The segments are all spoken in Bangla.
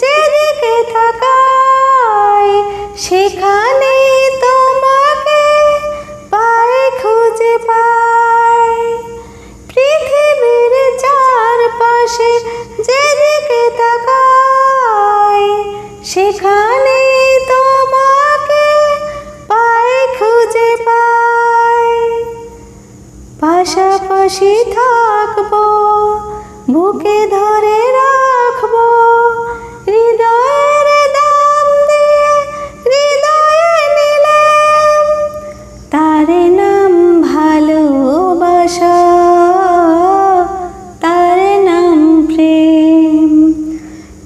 যেদিকে তাকাই সেখানে তোমাকে পায়ে খুঁজে পাই। পৃথিবীর চারপাশে যেদিকে তাকাই সেখানে তোমাকে পায়ে খুঁজে পাই। পাশাপাশি থাকব, বুকে ধরে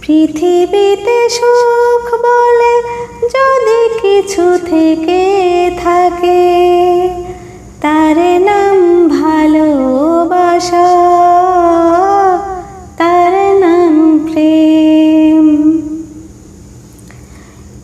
পৃথিবীতে সুখ বলে যদি কিছু থেকে থাকে